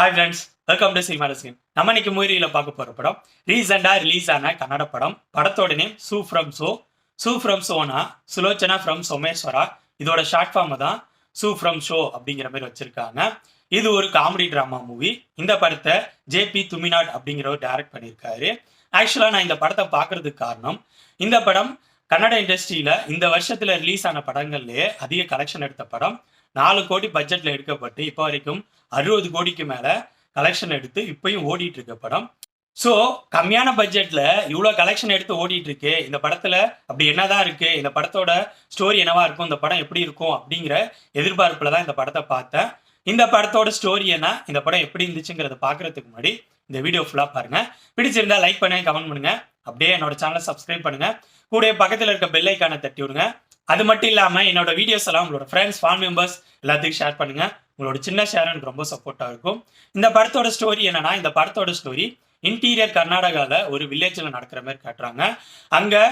Hi friends welcome to cinema Rasigan நம்ம இன்னைக்கு மூவியில் பார்க்க போகிற படம் ரீசெண்டாக ரிலீஸ் ஆன கன்னட படம். படத்தோட name Su from So Su from Sona Sulochana from Someshwara. இதோட ஷார்ட் ஃபார்ம் தான் சூ ஃப்ரம் ஷோ அப்படிங்கிற மாதிரி வச்சிருக்காங்க. இது ஒரு காமெடி ட்ராமா மூவி இந்த படத்தை ஜேபி துமிநாட் அப்படிங்கிறவர் டைரக்ட் பண்ணியிருக்காரு. ஆக்சுவலாக நான் இந்த படத்தை பார்க்கறதுக்கு காரணம் இந்த படம் கன்னட இண்டஸ்ட்ரியில் இந்த வருஷத்தில் ரிலீஸ் ஆன படங்கள்லேயே அதிக கலெக்ஷன் எடுத்த படம். நாலு கோடி பட்ஜெட்டில் எடுக்கப்பட்டு இப்போ வரைக்கும் அறுபது கோடிக்கு மேலே கலெக்ஷன் எடுத்து இப்பயும் ஓடிட்டு இருக்க படம். ஸோ கம்மியான பட்ஜெட்டில் இவ்வளோ கலெக்ஷன் எடுத்து ஓடிட்டு இருக்கு இந்த படத்தில் அப்படி என்னதான் இருக்கு இந்த படத்தோட ஸ்டோரி என்னவா இருக்கும் இந்த படம் எப்படி இருக்கும் அப்படிங்கிற எதிர்பார்ப்பில் தான் இந்த படத்தை பார்த்தேன். இந்த படத்தோட ஸ்டோரி என்ன இந்த படம் எப்படி இருந்துச்சுங்கிறத பாக்குறதுக்கு முன்னாடி இந்த வீடியோ ஃபுல்லாக பாருங்க. பிடிச்சிருந்தா லைக் பண்ணுங்க கமெண்ட் பண்ணுங்க. அப்படியே என்னோட சேனலை சப்ஸ்கிரைப் பண்ணுங்க. கூட பக்கத்தில் இருக்க பெல் ஐக்கானை தட்டி விடுங்க. அது மட்டும் இல்லாமல் என்னோட வீடியோஸ் எல்லாம் உங்களோட ஃப்ரெண்ட்ஸ் ஃபேமிலி மெம்பர்ஸ் எல்லாத்துக்கும் ஷேர் பண்ணுங்க. உங்களோட சின்ன ஷேர் எனக்கு ரொம்ப சப்போர்ட்டாக இருக்கும். இந்த படத்தோட ஸ்டோரி என்னன்னா இந்த படத்தோட ஸ்டோரி இன்டீரியர் கர்நாடகாவில் ஒரு வில்லேஜில் நடக்கிற மாதிரி காட்டுறாங்க. அங்கே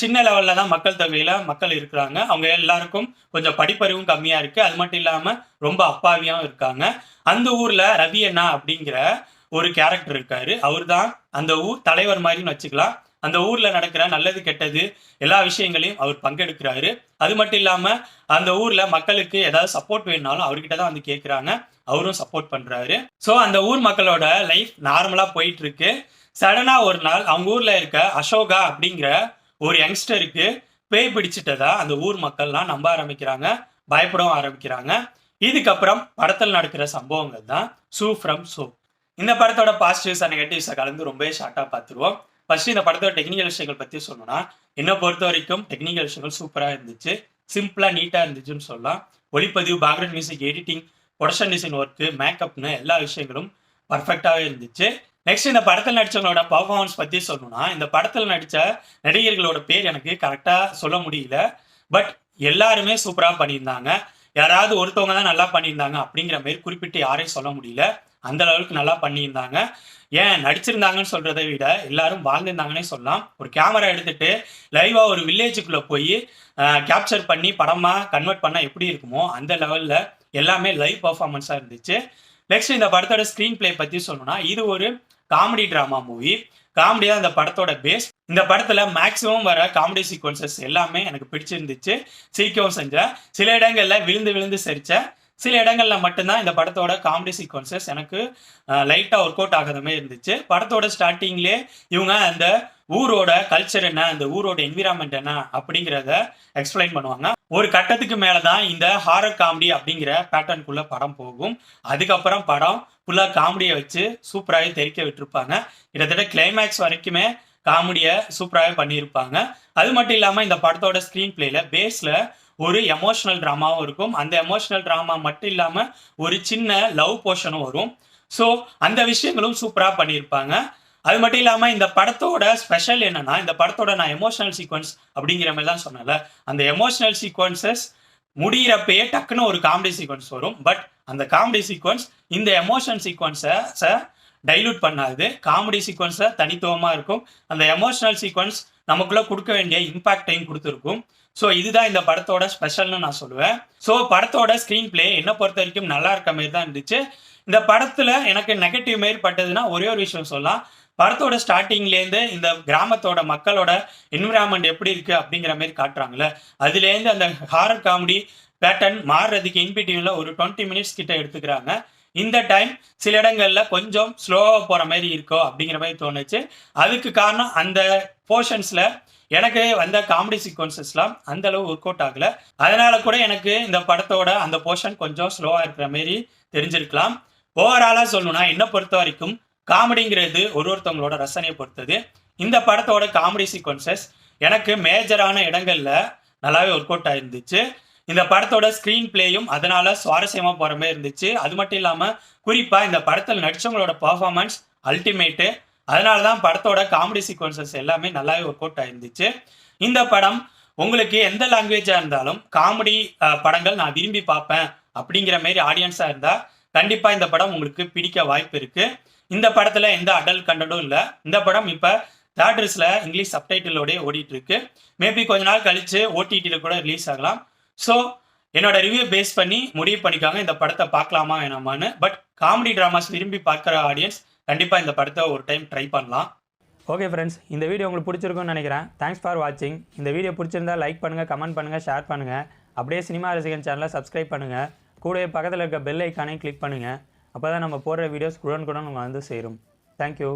சின்ன லெவலில் தான் மக்கள் தொகையில் மக்கள் இருக்கிறாங்க. அவங்க எல்லாருக்கும் கொஞ்சம் படிப்பறிவும் கம்மியாக இருக்குது அது மட்டும் இல்லாமல் ரொம்ப அப்பாவியாகவும் இருக்காங்க. அந்த ஊரில் ரவி அண்ணா அப்படிங்கிற ஒரு கேரக்டர் இருக்காரு. அவர் தான் அந்த ஊர் தலைவர் மாதிரின்னு வச்சுக்கலாம். அந்த ஊர்ல நடக்கிற நல்லது கெட்டது எல்லா விஷயங்களையும் அவர் பங்கெடுக்கிறாரு. அது மட்டும் இல்லாம அந்த ஊர்ல மக்களுக்கு ஏதாவது சப்போர்ட் வேணுனாலும் அவர்கிட்ட தான் வந்து கேட்குறாங்க அவரும் சப்போர்ட் பண்றாரு. ஸோ அந்த ஊர் மக்களோட லைஃப் நார்மலா போயிட்டு இருக்கு சடனா ஒரு நாள் அவங்க ஊர்ல இருக்க அசோகா அப்படிங்கிற ஒரு யங்ஸ்டருக்கு பேய் பிடிச்சிட்டதா அந்த ஊர் மக்கள்லாம் நம்ப ஆரம்பிக்கிறாங்க பயப்படவும் ஆரம்பிக்கிறாங்க. இதுக்கப்புறம் படத்தில் நடக்கிற சம்பவங்கள் தான் சூ ஃப்ரம் சோ இந்த படத்தோட பாசிட்டிவ்ஸ் அண்ட் நெகட்டிவ்ஸை கலந்து ரொம்பவே ஷார்ட்டாக பார்த்துருவோம். ஃபர்ஸ்ட் இந்த படத்தோட டெக்னிக்கல் விஷயங்கள் பற்றி சொல்லணும்னா என்னை பொறுத்த வரைக்கும் டெக்னிக்கல் விஷயங்கள் சூப்பராக இருந்துச்சு. சிம்பிளாக நீட்டாக இருந்துச்சுன்னு சொல்லலாம். ஒளிப்பதிவு background music editing production design work மேக்கப்னு எல்லா விஷயங்களும் பர்ஃபெக்டாகவே இருந்துச்சு. நெக்ஸ்ட் இந்த படத்தில் நடிச்சவங்களோட பர்ஃபார்மன்ஸ் பற்றி சொல்லணும்னா இந்த படத்தில் நடித்த நடிகர்களோட பேர் எனக்கு கரெக்டாக சொல்ல முடியல. பட் எல்லாருமே சூப்பராக பண்ணியிருந்தாங்க. யாராவது ஒருத்தவங்க தான் நல்லா பண்ணியிருந்தாங்க அப்படிங்கிற மாதிரி குறிப்பிட்டு யாரையும் சொல்ல முடியல. அந்த லெவலுக்கு நல்லா பண்ணியிருந்தாங்க. ஏன் நடிச்சிருந்தாங்கன்னு சொல்றதை விட எல்லாரும் வாழ்ந்திருந்தாங்கன்னே சொல்லலாம். ஒரு கேமரா எடுத்துட்டு லைவா ஒரு வில்லேஜுக்குள்ள போய் கேப்சர் பண்ணி படமா கன்வெர்ட் பண்ணா எப்படி இருக்குமோ அந்த லெவல்ல எல்லாமே லைவ் பர்ஃபார்மன்ஸா இருந்துச்சு. நெக்ஸ்ட் இந்த படத்தோட ஸ்க்ரீன் பிளே பத்தி சொல்லணும்னா இது ஒரு காமெடி டிராமா மூவி காமெடி தான் இந்த படத்தோட பேஸ் இந்த படத்துல மேக்ஸிமம் வர காமெடி சீக்வன்சஸ் எல்லாமே எனக்கு பிடிச்சிருந்துச்சு. சீக்கிரம் செஞ்சேன். சில இடங்கள்ல விழுந்து விழுந்து சிரிச்சேன். சில இடங்களில் மட்டும்தான் இந்த படத்தோட காமெடி சீக்வன்சஸ் எனக்கு லைட்டாக ஒர்க் அவுட் ஆகாத மாதிரி இருந்துச்சு. படத்தோட ஸ்டார்டிங்லேயே இவங்க அந்த ஊரோட கல்ச்சர் என்ன அந்த ஊரோட என்விரான்மெண்ட் என்ன அப்படிங்கிறத எக்ஸ்பிளைன் பண்ணுவாங்க. ஒரு கட்டத்துக்கு மேலே தான் இந்த ஹாரர் காமெடி அப்படிங்கிற பேட்டர்னுக்குள்ள படம் போகும். அதுக்கப்புறம் படம் ஃபுல்லாக காமெடியை வச்சு சூப்பராகவே தெரிக்க விட்டுருப்பாங்க. கிட்டத்தட்ட கிளைமேக்ஸ் வரைக்குமே காமெடியை சூப்பராகவே பண்ணியிருப்பாங்க. அது மட்டும் இல்லாமல் இந்த படத்தோட ஸ்க்ரீன் பிளேல பேஸில் ஒரு எமோஷனல் ட்ராமாவும் இருக்கும். அந்த எமோஷனல் ட்ராமா மட்டும் இல்லாமல் ஒரு சின்ன லவ் போர்ஷனும் வரும். ஸோ அந்த விஷயங்களும் சூப்பராக பண்ணியிருப்பாங்க. அது மட்டும் இல்லாமல் இந்த படத்தோட ஸ்பெஷல் என்னன்னா இந்த படத்தோட நான் எமோஷனல் சீக்வன்ஸ் அப்படிங்கிற மாதிரி தான் சொன்னேன்ல. அந்த எமோஷனல் சீக்வன்சஸ் முடிகிறப்பயே டக்குன்னு ஒரு காமெடி சீக்வன்ஸ் வரும். பட் அந்த காமெடி சீக்வன்ஸ் இந்த எமோஷனல் சீக்வன்ஸை டைலூட் பண்ணாது. காமெடி சீக்வன்ஸை தனித்துவமாக இருக்கும். அந்த எமோஷனல் சீக்வன்ஸ் நமக்குள்ள கொடுக்க வேண்டிய இம்பாக்டையும் கொடுத்துருக்கும். ஸோ இதுதான் இந்த படத்தோட ஸ்பெஷல்னு நான் சொல்லுவேன். ஸோ படத்தோட ஸ்க்ரீன் பிளே என்னை பொறுத்த வரைக்கும் நல்லா இருக்க மாதிரி தான் இருந்துச்சு. இந்த படத்தில் எனக்கு நெகட்டிவ் மாரி பட்டதுன்னா ஒரே ஒரு விஷயம் சொல்லலாம். படத்தோட ஸ்டார்டிங்லேருந்து இந்த கிராமத்தோட மக்களோட என்விரான்மெண்ட் எப்படி இருக்கு அப்படிங்கிற மாதிரி காட்டுறாங்களே அதுலேருந்து அந்த ஹாரர் காமெடி பேட்டர்ன் மாறுறதுக்கு இன்பிட்டியூனில் ஒரு டுவெண்ட்டி மினிட்ஸ் கிட்ட எடுத்துக்கிறாங்க. இந்த டைம் சில இடங்களில் கொஞ்சம் ஸ்லோவாக போகிற மாதிரி இருக்கோ அப்படிங்கிற மாதிரி தோணுச்சு. அதுக்கு காரணம் அந்த போர்ஷன்ஸில் எனக்கு வந்த காமெடி சீக்வன்சஸ்லாம் அந்த அளவு ஒர்க் அவுட் ஆகலை. அதனால கூட எனக்கு இந்த படத்தோட அந்த போர்ஷன் கொஞ்சம் ஸ்லோவாக இருக்கிற மாதிரி தெரிஞ்சிருக்கலாம். ஓவராலாக சொல்லணும்னா என்னை பொறுத்த வரைக்கும் காமெடிங்கிறது ஒரு ஒருத்தவங்களோட ரசனையை பொறுத்தது. இந்த படத்தோட காமெடி சீக்வன்சஸ் எனக்கு மேஜரான இடங்களில் நல்லாவே ஒர்க் அவுட் ஆயிருந்துச்சு. இந்த படத்தோட ஸ்க்ரீன் பிளேயும் அதனால சுவாரஸ்யமா போற மாதிரி இருந்துச்சு. அது மட்டும் இல்லாம குறிப்பா இந்த படத்தில் நடிச்சவங்களோட பர்ஃபார்மன்ஸ் அல்டிமேட்டு அதனால தான் படத்தோட காமெடி சீக்வன்சஸ் எல்லாமே நல்லாவே ஒர்க் அவுட் ஆயிருந்துச்சு. இந்த படம் உங்களுக்கு எந்த லாங்குவேஜாக இருந்தாலும் காமெடி படங்கள் நான் விரும்பி பார்ப்பேன் அப்படிங்கிற மாரி ஆடியன்ஸாக இருந்தால் கண்டிப்பாக இந்த படம் உங்களுக்கு பிடிக்க வாய்ப்பு இருக்கு. இந்த படத்தில் எந்த அடல்ட் கண்டனும் இல்லை. இந்த படம் இப்போ தேட்டர்ஸில் இங்கிலீஷ் சப்டைட்டிலோடய ஓடிட்டு இருக்கு. மேபி கொஞ்ச நாள் கழிச்சு ஓடிடியில் கூட ரிலீஸ் ஆகலாம். ஸோ என்னோட ரிவ்யூ பேஸ் பண்ணி முடிவு பண்ணிக்காங்க. இந்த படத்தை பார்க்கலாமா வேணாமான்னு. பட் காமெடி ட்ராமாஸ் விரும்பி பார்க்குற ஆடியன்ஸ் கண்டிப்பாக இந்த படத்தை ஒரு டைம் ட்ரை பண்ணலாம். ஓகே ஃப்ரெண்ட்ஸ் இந்த வீடியோ உங்களுக்கு பிடிச்சிருக்கும்னு நினைக்கிறேன். தேங்க்ஸ் ஃபார் வாட்சிங் இந்த வீடியோ பிடிச்சிருந்தா லைக் பண்ணுங்கள் கமெண்ட் பண்ணுங்கள் ஷேர் பண்ணுங்கள் அப்படியே சினிமா ரசிகன் சேனலை சப்ஸ்கிரைப் பண்ணுங்கள் கூடவே பக்கத்தில் இருக்க பெல் ஐக்கானையும் கிளிக் பண்ணுங்கள் அப்போ தான் நம்ம போடுற வீடியோஸ் குடன் குடன் உங்களை வந்து சேரும். தேங்க்யூ